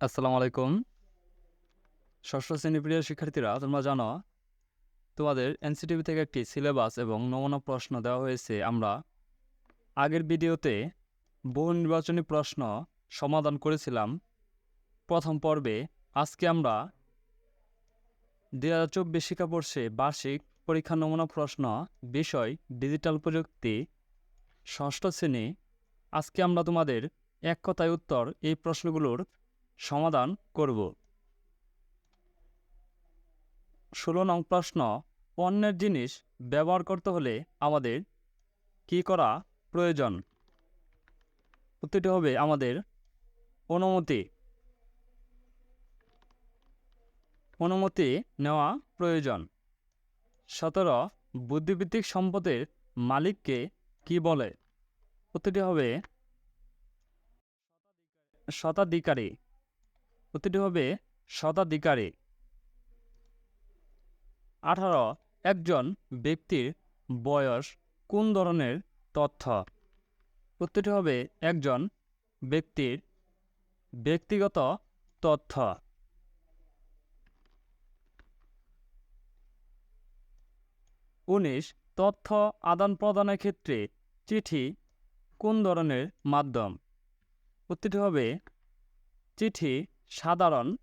আসসালামু আলাইকুম। ষষ্ঠ শ্রেণি প্রিয় শিক্ষার্থীরা, তোমরা জানো, তোমাদের এনসিটিভি থেকে একটি সিলেবাস এবং নমুনা প্রশ্ন দেওয়া হয়েছে। আমরা আগের ভিডিওতে বহু নির্বাচনী প্রশ্ন সমাধান করেছিলাম। প্রথম পর্বে আজকে আমরা দু হাজার চব্বিশ শিক্ষাবর্ষে বার্ষিক পরীক্ষা নমুনা প্রশ্ন বিষয় ডিজিটাল প্রযুক্তি ষষ্ঠ শ্রেণি। আজকে আমরা তোমাদের এক কথায় উত্তর এই প্রশ্নগুলোর সমাধান করব। ষোলো নং প্রশ্ন, পণ্যের জিনিস ব্যবহার করতে হলে আমাদের কি করা প্রয়োজন? উত্তরটি হবে আমাদের অনুমতি। অনুমতি নেওয়া প্রয়োজন। সতেরো বুদ্ধিভিত্তিক সম্পদের মালিককে কি বলে? উত্তরটি হবে শতাধিকারী। উত্তরটি হবে শতাধিকারী আঠারো, একজন ব্যক্তির বয়স কোন ধরনের তথ্য? উত্তরটি হবে একজন ব্যক্তির ব্যক্তিগত তথ্য। উনিশ, তথ্য আদান প্রদানের ক্ষেত্রে চিঠি কোন ধরনের মাধ্যম? উত্তরটি হবে চিঠি সাধারণ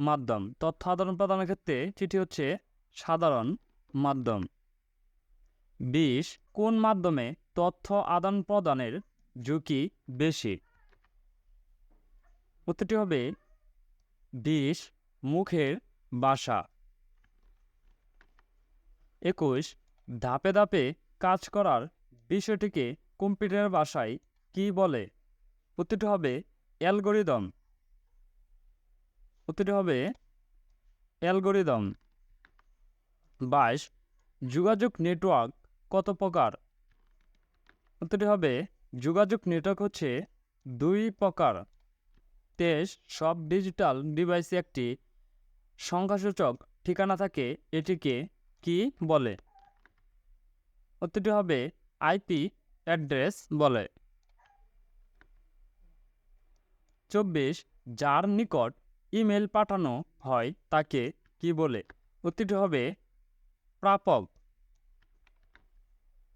মাধ্যম। তথ্য আদান প্রদানের ক্ষেত্রে চিঠি হচ্ছে সাধারণ মাধ্যম। বিশ, কোন মাধ্যমে তথ্য আদান প্রদানের ঝুঁকি বেশি? উত্তরটি হবে বিশ, মুখের ভাষা। একুশ, ধাপে ধাপে কাজ করার বিষয়টিকে কম্পিউটার ভাষায় কি বলে? উত্তরটি হবে অ্যালগোরিদম। উত্তরটি হবে অ্যালগোরিদম। বাইশ, যোগাযোগ নেটওয়ার্ক কত প্রকার? উত্তরটি হবে যোগাযোগ নেটওয়ার্ক হচ্ছে দুই প্রকার। তেইশ, সব ডিজিটাল ডিভাইসে একটি সংখ্যাসূচক ঠিকানা থাকে, এটিকে কি বলে? উত্তরটি হবে আইপি অ্যাড্রেস বলে। চব্বিশ, যার নিকট ইমেল পাঠানো হয় তাকে কি বলে? উত্তরটি হবে, প্রাপক।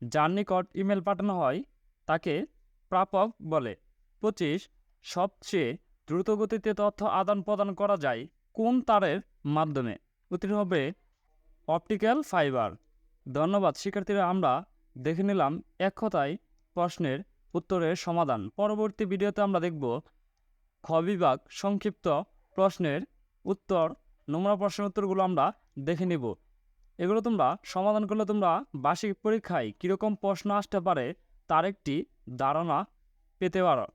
যার নিকট ইমেল পাঠানো হয়, তাকে প্রাপক বলে। পঁচিশ, সবচেয়ে দ্রুতগতিতে তথ্য আদান প্রদান করা যায় কোন তারের মাধ্যমে? উত্তরটি হবে, অপটিক্যাল ফাইবার। ধন্যবাদ, শিক্ষার্থীরা, আমরা দেখে নিলাম এক কথায় প্রশ্নের উত্তরের সমাধান। পরবর্তী ভিডিওতে আমরা দেখব, খ বিভাগ সংক্ষিপ্ত প্রশ্নের উত্তর, নমুনা প্রশ্নের উত্তরগুলো আমরা দেখে নিব। এগুলো তোমরা সমাধান করলে তোমরা বার্ষিক পরীক্ষায় কীরকম প্রশ্ন আসতে পারে তার একটি ধারণা পেতে পারো।